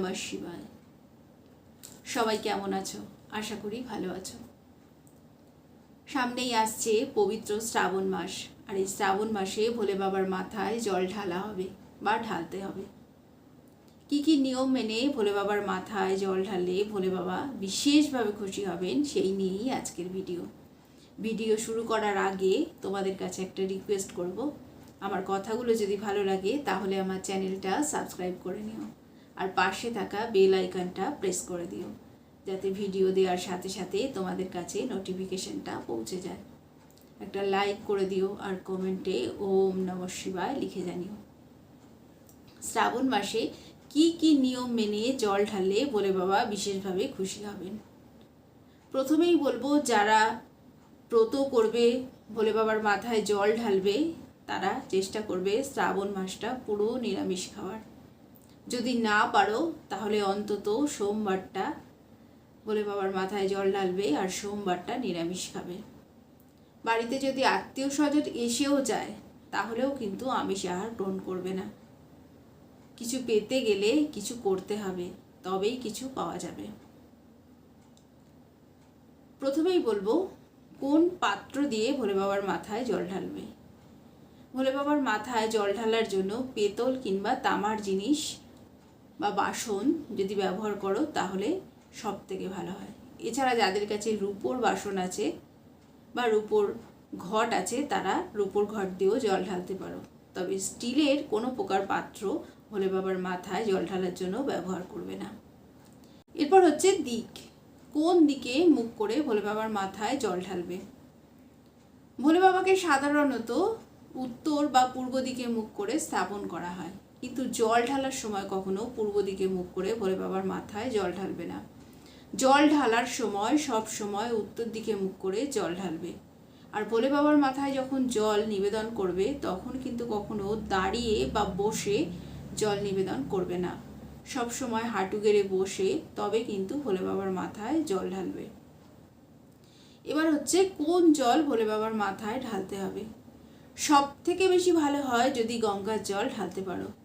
নমঃ শিবায় সবাই কেমন আছো? আশা করি ভালো আছো। সামনেই আসছে পবিত্র শ্রাবণ মাস। আর এই শ্রাবণ মাসে ভোলে বাবার মাথায় জল ঢালা হবে বা ঢালতে হবে। কি কি নিয়ম মেনে ভোলে বাবার মাথায় জল ঢাললে ভোলে বাবা বিশেষভাবে খুশি হবেন সেই নিয়েই আজকের ভিডিও। ভিডিও শুরু করার আগে তোমাদের কাছে একটা রিকোয়েস্ট করব। আমার কথাগুলো যদি ভালো লাগে তাহলে আমার চ্যানেলটা সাবস্ক্রাইব করে নিও। আর পাশে থাকা বেল আইকনটা প্রেস করে দিও, যাতে ভিডিও দেওয়ার সাথে সাথে তোমাদের কাছে নোটিফিকেশনটা পৌঁছে যায়। একটা লাইক করে দিও আর কমেন্টে ওম নম শিবায় লিখে জানিও। শ্রাবণ মাসে কি কি নিয়ম মেনে জল ঢাললে বলে বাবা বিশেষভাবে খুশি হবেন? প্রথমেই বলব, যারা ব্রত করবে, ভোলে বাবার মাথায় জল ঢালবে, তারা চেষ্টা করবে শ্রাবণ মাসটা পুরো নিরামিষ খাওয়ার। যদি না পারো, তাহলে অন্তত সোমবারটা ভোলে বাবার মাথায় জল ঢালবে আর সোমবারটা নিরামিষ খাবে। বাড়িতে যদি আত্মীয় স্বজন এসেও যায়, তাহলেও কিন্তু আমিষ আহার গ্রহণ করবে না। কিছু পেতে গেলে কিছু করতে হবে, তবেই কিছু পাওয়া যাবে। প্রথমেই বলব, কোন পাত্র দিয়ে ভোলে বাবার মাথায় জল ঢালবে? ভোলে বাবার মাথায় জল ঢালার জন্য পেতল কিংবা তামার জিনিস বা বাসন যদি ব্যবহার করো, তাহলে সব থেকে ভালো হয়। এছাড়া যাদের কাছে রূপোর বাসন আছে বা রূপোর ঘট আছে, তারা রূপোর ঘট দিয়েও জল ঢালতে পারো। তবে স্টিলের কোনো প্রকার পাত্র ভোলে বাবার মাথায় জল ঢালার জন্য ব্যবহার করবে না। এরপর হচ্ছে দিক। কোন দিকে মুখ করে ভোলে বাবার মাথায় জল ঢালবে? ভোলে বাবাকে সাধারণত উত্তর বা পূর্ব দিকে মুখ করে স্থাপন করা হয়। কিন্তু জল ঢালার সময় কখনো পূর্ব দিকে মুখ করে ভোলে বাবার মাথায় জল ঢালবে না। জল ঢালার সময়, সব সময় উত্তর দিকে মুখ করে জল ঢালবে। আর ভোলে বাবার মাথায় যখন জল নিবেদন করবে, তখন কিন্তু কখনো দাঁড়িয়ে বা বসে জল নিবেদন করবে না। সব সময় হাঁটু গেড়ে বসে, তবে কিন্তু ভোলে বাবার মাথায় জল ঢালবে। এবার হচ্ছে কোন জল ভোলে বাবার মাথায় ঢালতে হবে? সব থেকে বেশি ভালো হয় যদি গঙ্গার জল ঢালতে পারো।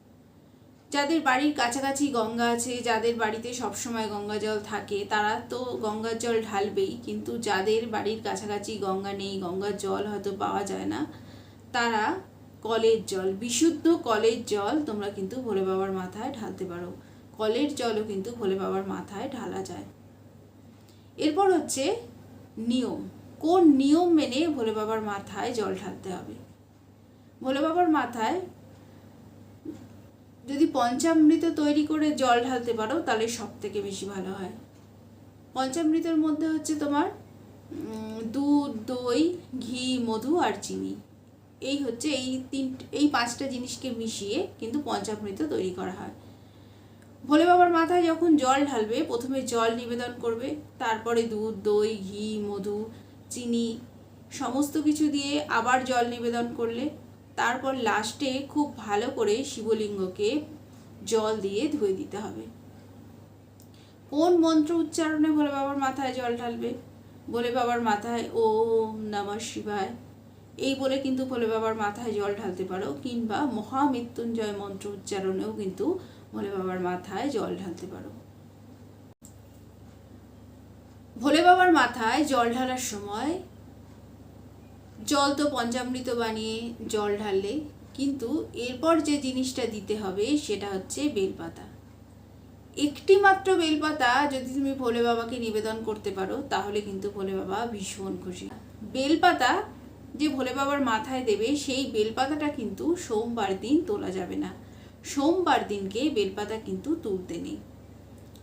যাদের বাড়ির কাছাকাছি গঙ্গা আছে, যাদের বাড়িতে সবসময় গঙ্গা জল থাকে, তারা তো গঙ্গার জল ঢালবেই। কিন্তু যাদের বাড়ির কাছাকাছি গঙ্গা নেই, গঙ্গার জল হয়তো পাওয়া যায় না, তারা কলের জল, বিশুদ্ধ কলের জল তোমরা কিন্তু ভোলে বাবার মাথায় ঢালতে পারো। কলের জলও কিন্তু ভোলে বাবার মাথায় ঢালা যায়। এরপর হচ্ছে নিয়ম। কোন নিয়ম মেনে ভোলে বাবার মাথায় জল ঢালতে হবে? ভোলে বাবার মাথায় যদি পঞ্চামৃত তৈরি করে জল ঢালতে পারো, তাহলে সব থেকে বেশি ভালো হয়। পঞ্চামৃতের মধ্যে হচ্ছে তোমার দুধ, দই, ঘি, মধু আর চিনি। এই হচ্ছে এই তিন, এই পাঁচটা জিনিসকে মিশিয়ে কিন্তু পঞ্চামৃত তৈরি করা হয়। ভোলে বাবার মাথায় যখন জল ঢালবে, প্রথমে জল নিবেদন করবে, তারপরে দুধ, দই, ঘি, মধু, চিনি, সমস্ত কিছু দিয়ে আবার জল নিবেদন করলে তারপর লাস্টে খুব ভালো করে শিবলিঙ্গকে জল দিয়ে ধুয়ে দিতে হবে। কোন মন্ত্র উচ্চারণে ভোলে বাবার মাথায় জল ঢালবে? ভোলে বাবার মাথায় ওম নমঃ শিবায়। এই বলে কিন্তু ভোলে বাবার মাথায় জল ঢালতে পারো, কিংবা মহামৃত্যুঞ্জয় মন্ত্র উচ্চারণেও কিন্তু ভোলে বাবার মাথায় জল ঢালতে পারো। ভোলে বাবার মাথায় জল ঢালার সময় জল তো পঞ্চামৃত বানিয়ে জল ঢাললে, কিন্তু এরপর যে জিনিসটা দিতে হবে সেটা হচ্ছে বেলপাতা। একটি মাত্র বেলপাতা যদি তুমি ভোলে বাবাকে নিবেদন করতে পারো, তাহলে কিন্তু ভোলে বাবা ভীষণ খুশি। বেলপাতা যে ভোলে বাবার মাথায় দেবে, সেই বেলপাতাটা কিন্তু সোমবার দিন তোলা যাবে না। সোমবার দিনকে বেলপাতা কিন্তু তুলতে নেই।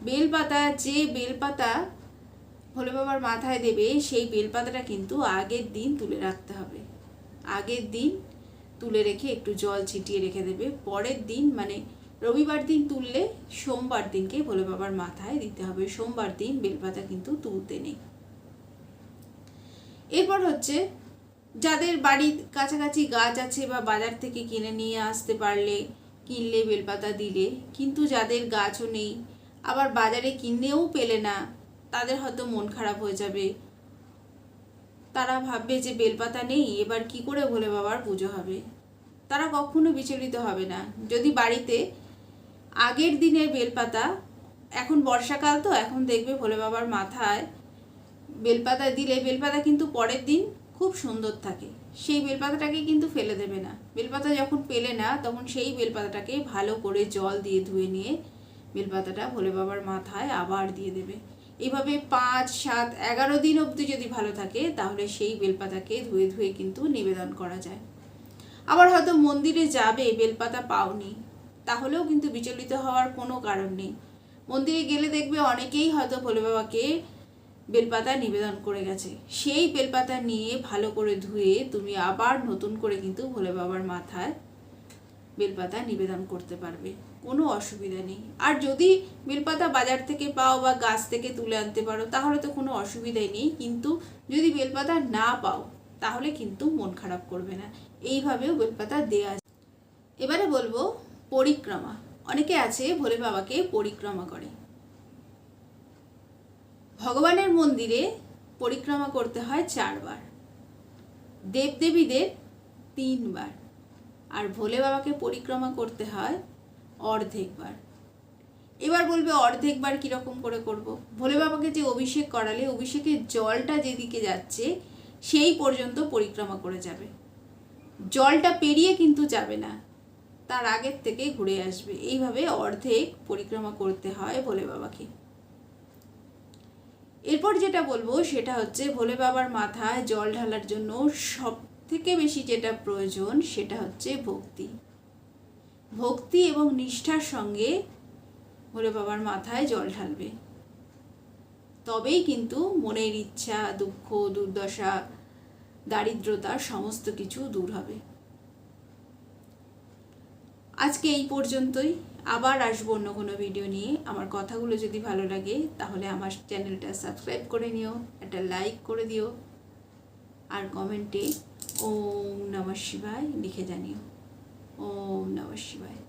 বেলপাতা, যে বেলপাতা ভোলে বাবার মাথায় দেবে সেই বেলপাতাটা কিন্তু আগের দিন তুলে রাখতে হবে। আগের দিন তুলে রেখে একটু জল ছিটিয়ে রেখে দেবে। পরের দিন মানে রবিবার দিন তুললে সোমবার দিনকে ভোলে বাবার মাথায় দিতে হবে। সোমবার দিন বেলপাতা কিন্তু তুলতে নেই। এরপর হচ্ছে যাদের বাড়ির কাছাকাছি গাছ আছে বা বাজার থেকে কিনে নিয়ে আসতে পারলে কিনলে বেলপাতা দিলে, কিন্তু যাদের গাছও নেই, আবার বাজারে কিনেও পেলে না তাদের হয়তো মন খারাপ হয়ে যাবে। তারা ভাববে যে বেলপাতা নেই, এবার কি করে ভোলে বাবার পুজো হবে? তারা কখনো বিচলিত হবে না। যদি বাড়িতে আগের দিনের বেলপাতা, এখন বর্ষাকাল তো, এখন দেখবে ভোলে বাবার মাথায় বেলপাতা দিলে, বেলপাতা কিন্তু পরের দিন খুব সুন্দর থাকে। সেই বেলপাতাটাকে কিন্তু ফেলে দেবে না। বেলপাতা যখন পেলে না, তখন সেই বেলপাতাটাকে ভালো করে জল দিয়ে ধুয়ে নিয়ে বেলপাতাটা ভোলে বাবার মাথায় আবার দিয়ে দেবে। এইভাবে পাঁচ, সাত, এগারো দিন অবধি যদি ভালো থাকে, তাহলে সেই বেলপাতাকে ধুয়ে ধুয়ে কিন্তু নিবেদন করা যায়। আবার হয়তো মন্দিরে যাবে, বেলপাতা পাওনি, তাহলেও কিন্তু বিচলিত হওয়ার কোনো কারণ নেই। মন্দিরে গেলে দেখবে অনেকেই হয়তো ভোলে বাবাকে বেলপাতা নিবেদন করে গেছে। সেই বেলপাতা নিয়ে ভালো করে ধুয়ে তুমি আবার নতুন করে কিন্তু ভোলে বাবার মাথায় বেলপাতা নিবেদন করতে পারবে। কোনো অসুবিধা নেই। আর যদি বেলপাতা বাজার থেকে পাও বা গাছ থেকে তুলে আনতে পারো, তাহলে তো কোনো অসুবিধাই নেই। কিন্তু যদি বেলপাতা না পাও, তাহলে কিন্তু মন খারাপ করবে না। এইভাবেও বেলপাতা দেয়া। এবারে বলব পরিক্রমা। অনেকে আছে ভোলে বাবাকে পরিক্রমা করে। ভগবানের মন্দিরে পরিক্রমা করতে হয় চারবার। দেবদেবীদের তিনবার। আর ভোলে বাবাকে পরিক্রমা করতে হয় অর্ধেকবার। এবার বলবে অর্ধেকবার কীরকম করে করব। ভোলে বাবাকে যে অভিষেক করালে অভিষেকের জলটা যেদিকে যাচ্ছে, সেই পর্যন্ত পরিক্রমা করে যাবে। জলটা পেরিয়ে কিন্তু যাবে না, তার আগের থেকে ঘুরে আসবে। এইভাবে অর্ধেক পরিক্রমা করতে হয় ভোলে বাবাকে। এরপর যেটা বলব সেটা হচ্ছে ভোলে বাবার মাথায় জল ঢালার জন্য সব থেকে বেশি যেটা প্রয়োজন সেটা হচ্ছে ভক্তি। ভক্তি এবং নিষ্ঠার সঙ্গে ভোলে বাবার মাথায় জল ঢালবে। তবেই কিন্তু মনের ইচ্ছা, দুঃখ, দুর্দশা, দারিদ্রতা সমস্ত কিছু দূর হবে। আজকে এই পর্যন্তই। আবার আসব অন্য কোনো ভিডিও নিয়ে। আমার কথাগুলো যদি ভালো লাগে তাহলে আমার চ্যানেলটা সাবস্ক্রাইব করে নিও, একটা লাইক করে দিও, আর কমেন্টে ওম নমঃ শিবায় লিখে জানিও। ওম নমঃ শিবায়।